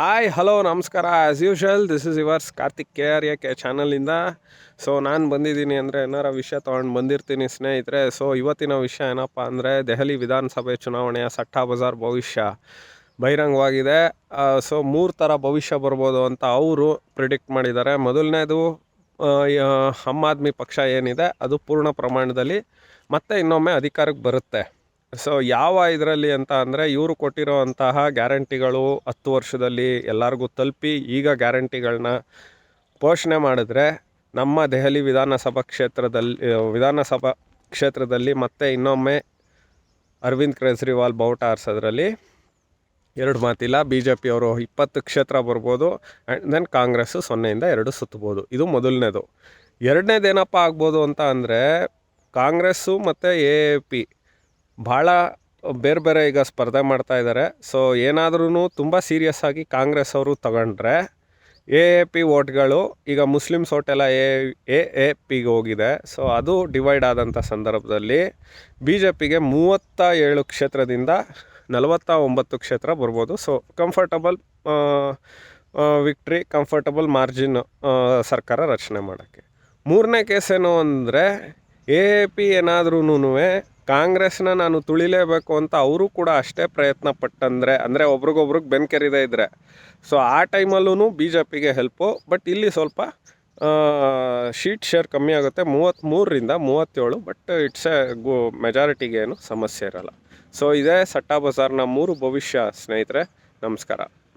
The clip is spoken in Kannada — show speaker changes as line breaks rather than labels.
ಹಾಯ್ ಹಲೋ ನಮಸ್ಕಾರ. As usual this is yours Karthik K R A K ಚಾನಲಿಂದ so ನಾನು ಬಂದಿದ್ದೀನಿ ಅಂದರೆ ಏನಾರ ವಿಷಯ ತೊಗೊಂಡು ಬಂದಿರ್ತೀನಿ ಸ್ನೇಹಿತರೆ. ಸೊ ಇವತ್ತಿನ ವಿಷಯ ಏನಪ್ಪ ಅಂದರೆ ದೆಹಲಿ ವಿಧಾನಸಭೆ ಚುನಾವಣೆಯ ಸಟ್ಟಾ ಬಜಾರ್ ಭವಿಷ್ಯ ಬಹಿರಂಗವಾಗಿದೆ. ಸೊ ಮೂರು ಥರ ಭವಿಷ್ಯ ಬರ್ಬೋದು ಅಂತ ಅವರು ಪ್ರಿಡಿಕ್ಟ್ ಮಾಡಿದ್ದಾರೆ. ಮೊದಲನೇದು ಆಮ್ ಆದ್ಮಿ ಪಕ್ಷ ಏನಿದೆ, ಅದು ಪೂರ್ಣ ಪ್ರಮಾಣದಲ್ಲಿ ಮತ್ತೆ ಇನ್ನೊಮ್ಮೆ ಅಧಿಕಾರಕ್ಕೆ ಬರುತ್ತೆ. ಸೊ ಯಾವ ಇದರಲ್ಲಿ ಅಂತ ಅಂದರೆ ಇವರು ಕೊಟ್ಟಿರೋವಂತಹ ಗ್ಯಾರಂಟಿಗಳು ಹತ್ತು ವರ್ಷದಲ್ಲಿ ಎಲ್ಲರಿಗೂ ತಲುಪಿ ಈಗ ಗ್ಯಾರಂಟಿಗಳನ್ನ ಪೋಷಣೆ ಮಾಡಿದ್ರೆ ನಮ್ಮ ದೆಹಲಿ ವಿಧಾನಸಭಾ ಕ್ಷೇತ್ರದಲ್ಲಿ ವಿಧಾನಸಭಾ ಕ್ಷೇತ್ರದಲ್ಲಿ ಮತ್ತೆ ಇನ್ನೊಮ್ಮೆ ಅರವಿಂದ್ ಕೇಜ್ರಿವಾಲ್ ಬೌಟ ಆರಿಸೋದ್ರಲ್ಲಿ ಎರಡು ಮಾತಿಲ್ಲ. ಬಿ ಜೆ ಪಿಯವರು ಇಪ್ಪತ್ತು ಕ್ಷೇತ್ರ ಬರ್ಬೋದು ಆ್ಯಂಡ್ ದೆನ್ ಕಾಂಗ್ರೆಸ್ಸು ಸೊನ್ನೆಯಿಂದ ಎರಡು ಸುತ್ತಬೋದು. ಇದು ಮೊದಲನೇದು. ಎರಡನೇದೇನಪ್ಪ ಆಗ್ಬೋದು ಅಂತ ಅಂದರೆ ಕಾಂಗ್ರೆಸ್ಸು ಮತ್ತು ಎ ಎ ಪಿ ಭಾಳ ಬೇರೆ ಬೇರೆ ಈಗ ಸ್ಪರ್ಧೆ ಮಾಡ್ತಾ ಇದ್ದಾರೆ ಸೊ ಏನಾದ್ರೂ ತುಂಬ ಸೀರಿಯಸ್ ಆಗಿ ಕಾಂಗ್ರೆಸ್ ಅವರು ತಗೊಂಡ್ರೆ ಎ ಎ ಪಿ ಓಟ್ಗಳು ಈಗ ಮುಸ್ಲಿಮ್ಸ್ ಓಟೆಲ್ಲ ಎ ಎ ಎ ಪಿಗೆ ಹೋಗಿದೆ. ಸೊ ಅದು ಡಿವೈಡ್ ಆದಂಥ ಸಂದರ್ಭದಲ್ಲಿ ಬಿ ಜೆ ಪಿಗೆ ಮೂವತ್ತ ಏಳು ಕ್ಷೇತ್ರದಿಂದ ನಲವತ್ತ ಒಂಬತ್ತು ಕ್ಷೇತ್ರ ಬರ್ಬೋದು. So comfortable victory comfortable margin ಸರ್ಕಾರ ರಚನೆ ಮಾಡೋಕ್ಕೆ. ಮೂರನೇ ಕೇಸ್ ಏನು ಅಂದರೆ ಎ ಎ ಪಿ ಏನಾದ್ರೂ ಕಾಂಗ್ರೆಸ್ನ ನಾನು ತುಳಿಲೇಬೇಕು ಅಂತ ಅವರು ಕೂಡ ಅಷ್ಟೇ ಪ್ರಯತ್ನ ಪಟ್ಟಂದರೆ, ಅಂದರೆ ಒಬ್ರಿಗೊಬ್ರಿಗೆ ಬೆನ್ಕೆರಿದೇ ಇದ್ದರೆ ಸೊ ಆ ಟೈಮಲ್ಲೂ ಬಿ ಜೆ ಪಿಗೆ ಹೆಲ್ಪು, ಬಟ್ ಇಲ್ಲಿ ಸ್ವಲ್ಪ ಶೀಟ್ ಶೇರ್ ಕಮ್ಮಿ ಆಗುತ್ತೆ. ಮೂವತ್ತ್ಮೂರರಿಂದ ಮೂವತ್ತೇಳು, ಬಟ್ ಇಟ್ಸ್ ಎ ಗು, ಮೆಜಾರಿಟಿಗೇನು ಸಮಸ್ಯೆ ಇರಲ್ಲ. ಸೊ ಇದೇ ಸಟ್ಟಾ ಬಜಾರ್ನ ಮೂರು ಭವಿಷ್ಯ ಸ್ನೇಹಿತರೆ, ನಮಸ್ಕಾರ.